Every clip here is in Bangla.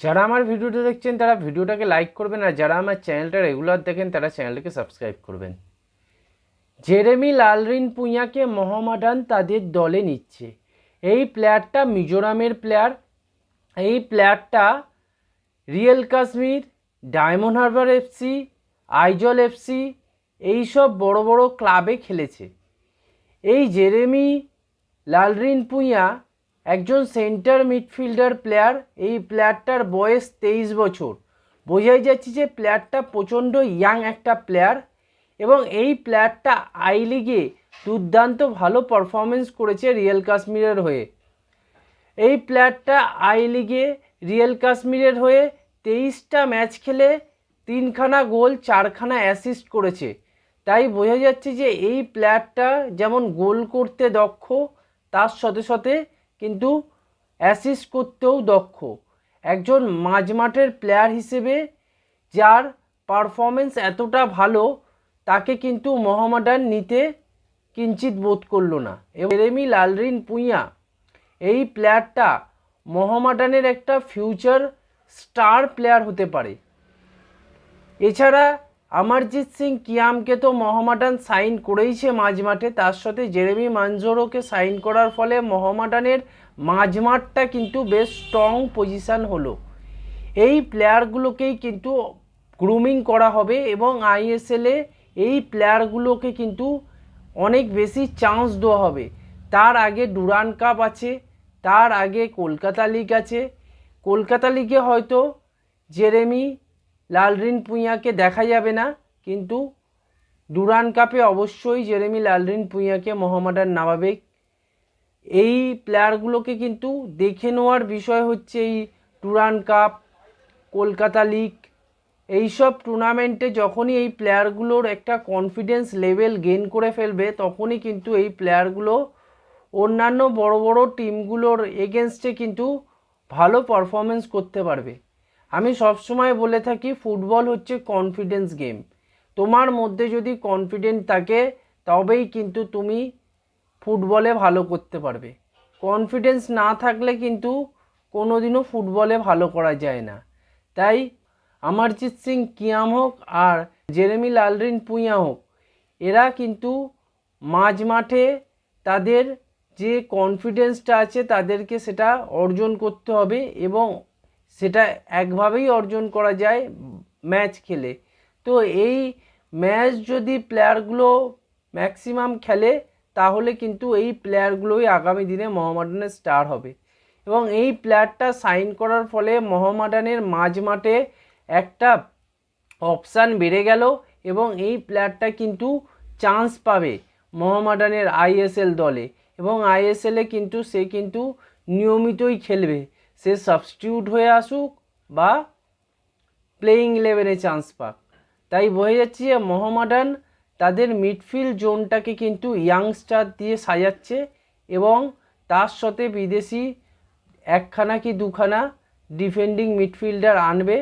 যারা আমার ভিডিওটা দেখছেন, তারা ভিডিওটাকে লাইক করবেন আর যারা আমার চ্যানেলটা রেগুলার দেখেন, তারা চ্যানেলটাকে সাবস্ক্রাইব করবেন। জেরেমি লালরিন পুঁয়াকে মোহামেডান তাদের দলে নিচ্ছে। এই প্লেয়ারটা মিজোরামের প্লেয়ার এই প্লেয়ারটা Real Kashmir, Diamond Harbour FC Aizawl FC এইসব বড় বড় ক্লাবে খেলেছে। এই জেরেমি লালরিন পুঁয়া একজন সেন্টার মিডফিল্ডার প্লেয়ার এই প্লেয়ারটার বয়স তেইশ বছর। বোঝাই যাচ্ছে যে প্লেয়ারটা প্রচণ্ড ইয়াং একটা প্লেয়ার এবং এই প্লেয়ারটা আই লিগে দুর্দান্ত ভালো পারফরমেন্স করেছে রিয়েল কাশ্মীরের হয়ে। এই প্লেয়ারটা আই লিগে রিয়েল কাশ্মীরের হয়ে তেইশটা ম্যাচ খেলে তিনখানা গোল, চারখানা অ্যাসিস্ট করেছে। তাই বোঝা যাচ্ছে যে এই প্লেয়ারটা যেমন গোল করতে দক্ষ, তার সাথে সাথে কিন্তু অ্যাসিস্ট করতেও দক্ষ। একজন মাঝমাঠের প্লেয়ার হিসেবে যার পারফরমেন্স এতটা ভালো, তাকে কিন্তু মোহামেডান নিতে কিঞ্চিত বোধ করল না। রেমি লালরিন পুঁইয়া, এই প্লেয়ারটা মোহামেডানের একটা ফিউচার স্টার প্লেয়ার হতে পারে। এছাড়া অমরজিৎ সিং কিয়ামকে তো মোহামেডান সাইন করেইছে মাঝমাঠে, তার সাথে জেরেমি মানজোরোকে সাইন করার ফলে মোহামেডানের মাঝমাঠটা কিন্তু বেশ স্ট্রং পজিশান হলো। এই প্লেয়ারগুলোকেই কিন্তু গ্রুমিং করা হবে এবং আইএসএলে এই প্লেয়ারগুলোকে কিন্তু অনেক বেশি চান্স দেওয়া হবে। তার আগে ডুরান কাপ আছে, তার আগে কলকাতা লিগ আছে। কলকাতা লিগে হয়তো জেরেমি লালরিন পুঁইয়াকে দেখা যাবে না, কিন্তু ডুরান কাপে অবশ্যই জেরেমি লালরিন পুঁইয়াকে মোহামেডান নামাবে। এই প্লেয়ারগুলোকে কিন্তু দেখে নেওয়ার বিষয় হচ্ছে এই ডুরান কাপ, কলকাতা লিগ, এইসব টুর্নামেন্টে যখনই এই প্লেয়ারগুলোর একটা কনফিডেন্স লেভেল গেইন করে ফেলবে, তখনই কিন্তু এই প্লেয়ারগুলো অন্যান্য বড় বড় টিমগুলোর এগেনস্টে কিন্তু ভালো পারফরমেন্স করতে পারবে। আমি সবসময় বলে থাকি, ফুটবল হচ্ছে কনফিডেন্স গেম তোমার মধ্যে যদি কনফিডেন্ট থাকে, তবেই কিন্তু তুমি ফুটবলে ভালো করতে পারবে। কনফিডেন্স না থাকলে কিন্তু কোনোদিনও ফুটবলে ভালো করা যায় না। তাই অমরজিৎ সিং কিয়াম হোক আর জেরেমি লালরিন পুঁইয়া হোক, এরা কিন্তু মাঝ মাঠে তাদের যে কনফিডেন্সটা আছে, তাদেরকে সেটা অর্জন করতে হবে এবং সেটা একভাবেই অর্জন করা যায় ম্যাচ খেলে। তো এই ম্যাচ যদি প্লেয়ারগুলো ম্যাক্সিমাম খেলে, তাহলে কিন্তু এই প্লেয়ারগুলোই আগামী দিনে মোহামেডানের স্টার হবে। এবং এই প্লেয়ারটা সাইন করার ফলে মোহামেডানের মাঝ মাঠে একটা অপশান বেড়ে গেল এবং এই প্লেয়ারটা কিন্তু চান্স পাবে মোহামেডানের আইএসএল দলে। এবং আইএসএলে কিন্তু সে কিন্তু নিয়মিতই খেলবে। সে সাবস্টিটিউট হয়ে আসুক বা প্লেয়িং ইলেভেনে চান্স পাক। তাই বোঝা যাচ্ছে যে মোহামেডান তাদের মিডফিল্ড জোনটাকে কিন্তু ইয়াংস্টার দিয়ে সাজাচ্ছে এবং তার সাথে বিদেশি একখানা কি দুখানা ডিফেন্ডিং মিডফিল্ডার আনবে।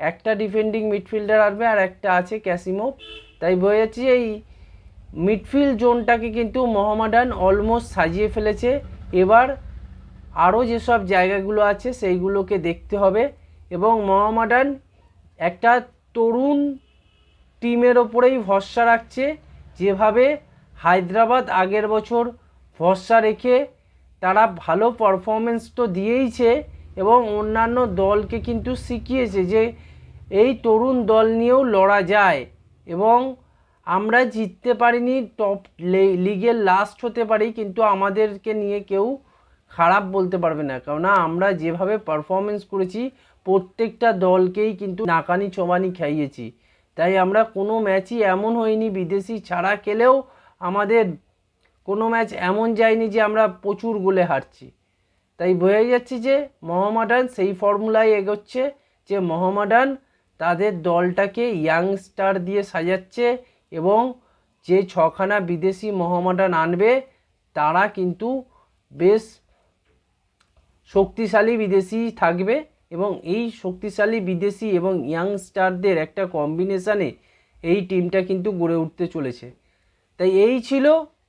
একটা ডিফেন্ডিং মিডফিল্ডার আনবে আর একটা আছে ক্যাসিমো তাই বোঝা যাচ্ছে এই মিডফিল্ড জোনটাকে কিন্তু মোহামেডান অলমোস্ট সাজিয়ে ফেলেছে। এবার আরও যেসব জায়গাগুলো আছে সেইগুলোকে দেখতে হবে এবং মোহামেডান একটা তরুণ টিমের ওপরেই ভরসা রাখছে, যেভাবে হায়দ্রাবাদ আগের বছর ভরসা রেখে তারা ভালো পারফরমেন্স তো দিয়েইছে এবং অন্যান্য দলকে কিন্তু শিখিয়েছে যে এই তরুণ দল নিয়েও লড়া যায় এবং আমরা জিততে পারিনি টপ লিগের লাস্ট হতে পারি, কিন্তু আমাদেরকে নিয়ে কেউ খারাপ বলতে পারবে না। কেননা আমরা যেভাবে পারফরমেন্স করেছি, প্রত্যেকটা দলকেই কিন্তু নাকানি চোবানি খাইয়েছি। তাই আমরা কোনো ম্যাচই এমন হয়নি বিদেশি ছাড়া খেলেও আমাদের কোনো ম্যাচ এমন যায়নি যে আমরা প্রচুর গোলে হারছি। তাই বোঝা যাচ্ছে যে মোহামেডান সেই ফর্মুলায় এগোচ্ছে যে মোহামেডান তাদের দলটাকে ইয়াংস্টার দিয়ে সাজাচ্ছে এবং যে ছখানা বিদেশি মোহামেডান আনবে, তারা কিন্তু বেশ শক্তিশালী বিদেশি থাকবে এবং এই শক্তিশালী বিদেশি এবং ইয়াংস্টারদের একটা কম্বিনেশানে এই টিমটা কিন্তু গড়ে উঠতে চলেছে। তাই এই ছিল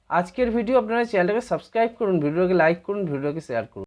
আজকের ভিডিও আপনারা চ্যানেলটাকে সাবস্ক্রাইব করুন ভিডিওটাকে লাইক করুন ভিডিওটাকে শেয়ার করুন।